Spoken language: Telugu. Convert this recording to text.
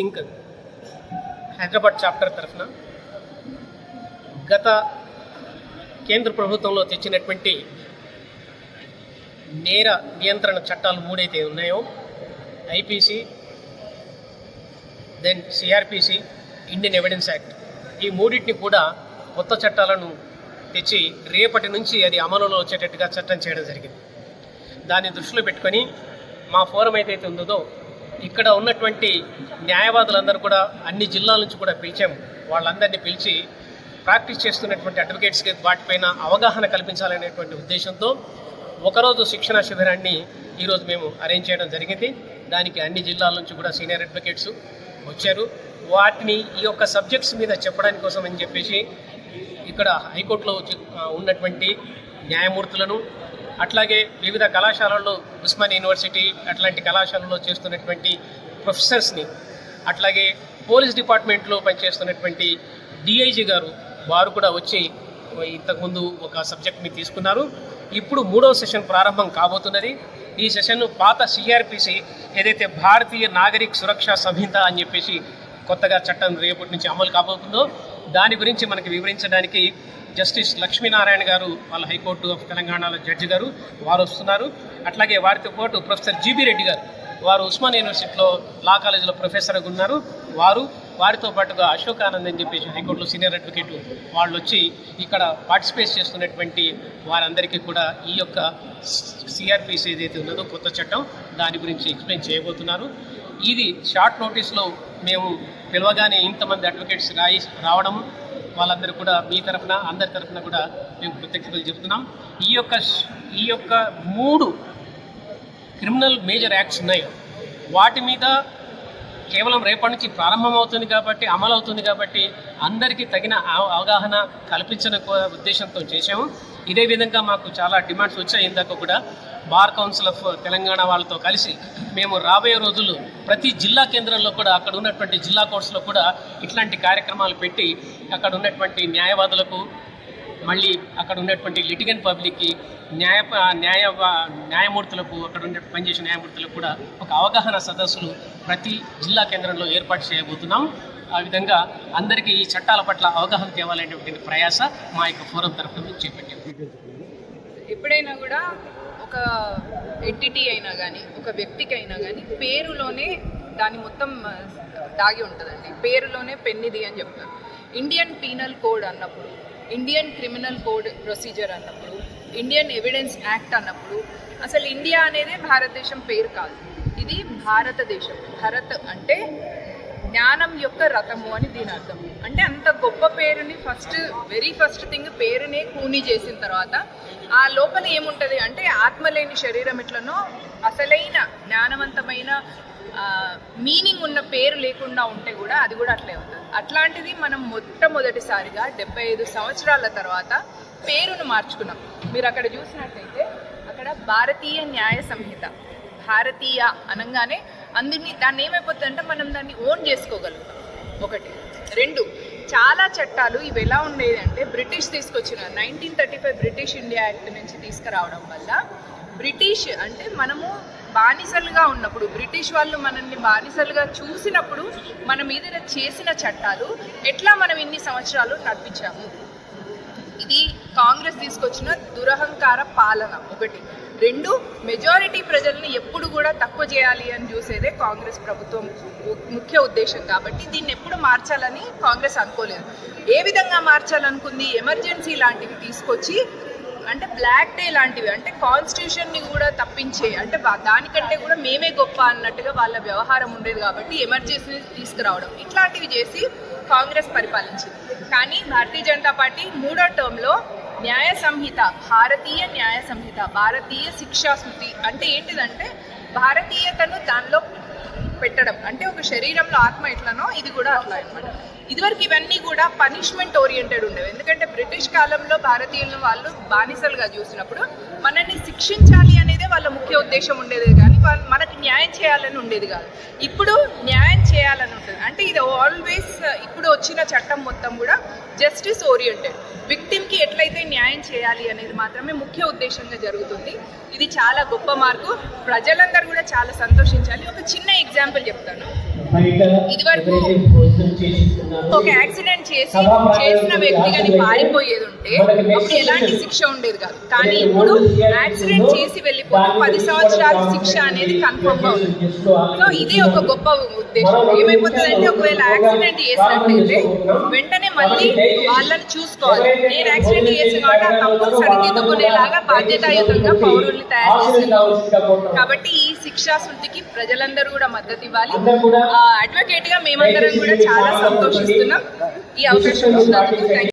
థింక్ హైదరాబాద్ చాప్టర్ తరఫున గత కేంద్ర ప్రభుత్వంలో తెచ్చినటువంటి నేర నియంత్రణ చట్టాలు మూడైతే ఉన్నాయో IPC then CRPC Indian evidence act ఈ మూడింటిని కూడా కొత్త చట్టాలను తెచ్చి రేపటి నుంచి అది అమలులో వచ్చేటట్టుగా చట్టం చేయడం జరిగింది. దాన్ని దృష్టిలో పెట్టుకొని మా ఫోరం ఏదైతే ఉందో ఇక్కడ ఉన్నటువంటి న్యాయవాదులందరూ కూడా అన్ని జిల్లాల నుంచి కూడా పిలిచాము. వాళ్ళందరినీ పిలిచి ప్రాక్టీస్ చేస్తున్నటువంటి అడ్వకేట్స్కి వాటిపైన అవగాహన కల్పించాలనేటువంటి ఉద్దేశంతో ఒకరోజు శిక్షణ శిబిరాన్ని ఈరోజు మేము అరేంజ్ చేయడం జరిగింది. దానికి అన్ని జిల్లాల నుంచి కూడా సీనియర్ అడ్వకేట్స్ వచ్చారు. వాటిని ఈ యొక్క సబ్జెక్ట్స్ మీద చెప్పడానికి కోసం అని చెప్పేసి ఇక్కడ హైకోర్టులో ఉన్నటువంటి న్యాయమూర్తులను అట్లాగే వివిధ కళాశాలల్లో ఉస్మాన్ యూనివర్సిటీ అట్లాంటి కళాశాలలో చేస్తున్నటువంటి ప్రొఫెసర్స్ని అట్లాగే పోలీస్ డిపార్ట్మెంట్లో పనిచేస్తున్నటువంటి డిఐజీ గారు వారు కూడా వచ్చి ఇంతకుముందు ఒక సబ్జెక్ట్ని తీసుకున్నారు. ఇప్పుడు మూడో సెషన్ ప్రారంభం కాబోతున్నది. ఈ సెషన్ పాత సిఆర్పిసి ఏదైతే భారతీయ నాగరిక సురక్షా సంహిత అని చెప్పేసి కొత్తగా చట్టం రేపటి నుంచి అమలు కాబోతుందో దాని గురించి మనకి వివరించడానికి జస్టిస్ లక్ష్మీనారాయణ గారు వాళ్ళ హైకోర్టు ఆఫ్ తెలంగాణలో జడ్జి గారు వారు వస్తున్నారు. అట్లాగే వారితో పాటు ప్రొఫెసర్ జీబీ రెడ్డి గారు వారు ఉస్మాన్ యూనివర్సిటీలో లా కాలేజీలో ప్రొఫెసర్గా ఉన్నారు. వారు వారితో పాటుగా అశోక్ ఆనంద్ అని చెప్పేసి హైకోర్టులో సీనియర్ అడ్వకేట్ వాళ్ళు వచ్చి ఇక్కడ పార్టిసిపేట్ చేస్తున్నటువంటి వారందరికీ కూడా ఈ యొక్క సిఆర్పిసి ఏదైతే ఉన్నదో కొత్త చట్టం దాని గురించి ఎక్స్ప్లెయిన్ చేయబోతున్నారు. ఇది షార్ట్ నోటీస్లో మేము పిలవగానే ఇంతమంది అడ్వకేట్స్ రాయి రావడం వాళ్ళందరూ కూడా మీ తరఫున అందరి తరఫున కూడా మేము కృతజ్ఞతలు చెబుతున్నాం. ఈ యొక్క ఈ యొక్క మూడు క్రిమినల్ మేజర్ యాక్ట్స్ ఉన్నాయి. వాటి మీద కేవలం రేపటి నుంచి ప్రారంభమవుతుంది కాబట్టి అమలు అవుతుంది కాబట్టి అందరికీ తగిన అవ- అవగాహన కల్పించిన ఉద్దేశంతో చేశాము. ఇదే విధంగా మాకు చాలా డిమాండ్స్ వచ్చాయి ఇందాక కూడా. బార్ కౌన్సిల్ ఆఫ్ తెలంగాణ వాళ్ళతో కలిసి మేము రాబోయే రోజులు ప్రతి జిల్లా కేంద్రంలో కూడా అక్కడ ఉన్నటువంటి జిల్లా కోర్సులో కూడా ఇట్లాంటి కార్యక్రమాలు పెట్టి అక్కడ ఉన్నటువంటి న్యాయవాదులకు మళ్ళీ అక్కడ ఉన్నటువంటి లిటిగన్ పబ్లిక్కి న్యాయ న్యాయ న్యాయమూర్తులకు అక్కడ ఉండే పనిచేసే న్యాయమూర్తులకు కూడా ఒక అవగాహన సదస్సులు ప్రతి జిల్లా కేంద్రంలో ఏర్పాటు చేయబోతున్నాం. ఆ విధంగా అందరికీ ఈ చట్టాల పట్ల అవగాహన తేవాలనేటువంటి ప్రయాస మా యొక్క ఫోరం తరఫున నుంచి ఎప్పుడైనా కూడా ఒక ఎంటిటీ అయినా కానీ ఒక వ్యక్తికి అయినా కానీ పేరులోనే దాని మొత్తం దాగి ఉంటుందండి. పేరులోనే పెన్నిది అని చెప్తారు. ఇండియన్ పీనల్ కోడ్ అన్నప్పుడు ఇండియన్ క్రిమినల్ కోడ్ ప్రొసీజర్ అన్నప్పుడు ఇండియన్ ఎవిడెన్స్ యాక్ట్ అన్నప్పుడు అసలు ఇండియా అనేదే భారతదేశం పేరు కాదు. ఇది భారతదేశం. భరత్ అంటే జ్ఞానం యొక్క రథము అని దీని అర్థం. అంటే అంత గొప్ప పేరుని ఫస్ట్ వెరీ ఫస్ట్ థింగ్ పేరునే కూని చేసిన తర్వాత ఆ లోపల ఏముంటుంది అంటే ఆత్మ లేని శరీరం ఎట్లనో అసలైన జ్ఞానవంతమైన మీనింగ్ ఉన్న పేరు లేకుండా ఉంటే కూడా అది కూడా అట్లే ఉంటుంది అట్లాంటిది మనం మొట్టమొదటిసారిగా డెబ్బై ఐదు సంవత్సరాల తర్వాత పేరును మార్చుకున్నాం. మీరు అక్కడ చూసినట్టయితే అక్కడ భారతీయ న్యాయ సంహిత భారతీయ అనగానే అందరినీ దాన్ని ఏమైపోతుంది అంటే మనం దాన్ని ఓన్ చేసుకోగలుగుతాం. ఒకటి. రెండు. చాలా చట్టాలు ఇవి ఎలా ఉండేది అంటే బ్రిటిష్ తీసుకొచ్చిన nineteen thirty five British India act నుంచి తీసుకురావడం వల్ల బ్రిటిష్ అంటే మనము బానిసలుగా ఉన్నప్పుడు బ్రిటిష్ వాళ్ళు మనల్ని బానిసలుగా చూసినప్పుడు మన మీద చేసిన చట్టాలు ఎట్లా మనం ఇన్ని సంవత్సరాలు నడిపించాము? ఇది కాంగ్రెస్ తీసుకొచ్చిన దురహంకార పాలన. ఒకటి. రెండు. మెజారిటీ ప్రజల్ని ఎప్పుడు కూడా తక్కువ చేయాలి అని చూసేదే కాంగ్రెస్ ప్రభుత్వం ముఖ్య ఉద్దేశం కాబట్టి దీన్ని ఎప్పుడు మార్చాలని కాంగ్రెస్ అనుకోలేదు. ఏ విధంగా మార్చాలనుకుంది? ఎమర్జెన్సీ లాంటివి తీసుకొచ్చి అంటే బ్లాక్ డే లాంటివి అంటే కాన్స్టిట్యూషన్ని కూడా తప్పించే అంటే దానికంటే కూడా మేమే గొప్ప అన్నట్టుగా వాళ్ళ వ్యవహారం ఉండేది కాబట్టి ఎమర్జెన్సీ తీసుకురావడం. ఇట్లాంటివి చేసి కాంగ్రెస్ పరిపాలించింది. కానీ భారతీయ జనతా పార్టీ మూడో టర్మ్లో న్యాయ సంహిత భారతీయ న్యాయ సంహిత భారతీయ శిక్షా స్మృతి అంటే ఏంటిదంటే భారతీయతను దానిలో పెట్టడం. అంటే ఒక శరీరంలో ఆత్మ ఎట్లనో ఇది కూడా అట్లా అనమాట ఇదివరకు ఇవన్నీ కూడా పనిష్మెంట్ ఓరియంటెడ్ ఉండేవి. ఎందుకంటే బ్రిటిష్ కాలంలో భారతీయులను వాళ్ళు బానిసలుగా చూసినప్పుడు మనల్ని శిక్షించాలి అనేదే వాళ్ళ ముఖ్య ఉద్దేశం ఉండేది మనకి న్యాయం చేయాలని ఉండేది కాదు. ఇప్పుడు న్యాయం చేయాలని ఉంటుంది. అంటే ఇది ఆల్వేస్ ఇప్పుడు వచ్చిన చట్టం మొత్తం కూడా జస్టిస్ ఓరియంటెడ్ విక్టిమ్ వ్యక్తికి ఎట్లయితే న్యాయం చేయాలి అనేది మాత్రమే ముఖ్య ఉద్దేశంగా జరుగుతుంది. ఇది చాలా గొప్ప మార్పు ప్రజలందరూ కూడా చాలా సంతోషించాలి. ఒక చిన్న ఎగ్జాంపుల్ చెప్తాను. ఇదివరకు ఒక యాక్సిడెంట్ చేసి చేసిన వ్యక్తి కానీ పారిపోయేది ఉంటే అప్పుడు ఎలాంటి శిక్ష ఉండేది కాదు. కానీ ఇప్పుడు యాక్సిడెంట్ చేసి వెళ్ళిపోతే పది సంవత్సరాల శిక్ష అనేది కన్ఫర్మ్గా ఉంది సో ఇదే ఒక గొప్ప ఉద్దేశం. ఏమైపోతుందంటే ఒకవేళ యాక్సిడెంట్ చేసినట్లయితే వెంటనే మళ్ళీ వాళ్ళని చూసుకోవాలి. నేను యాక్సిడెంట్ చేసిన కాబట్టి ఆ తప్పును సరిదిద్దుకునేలాగా బాధ్యతాయుతంగా పౌరుల్ని తయారు చేస్తున్నాం కాబట్టి ఈ శిక్షా శృతికి ప్రజలందరూ కూడా మద్దతు ఇవ్వాలి. అడ్వకేట్గా మేమందరం కూడా చాలా సంతోషిస్తున్నాం. 第二分是神圣。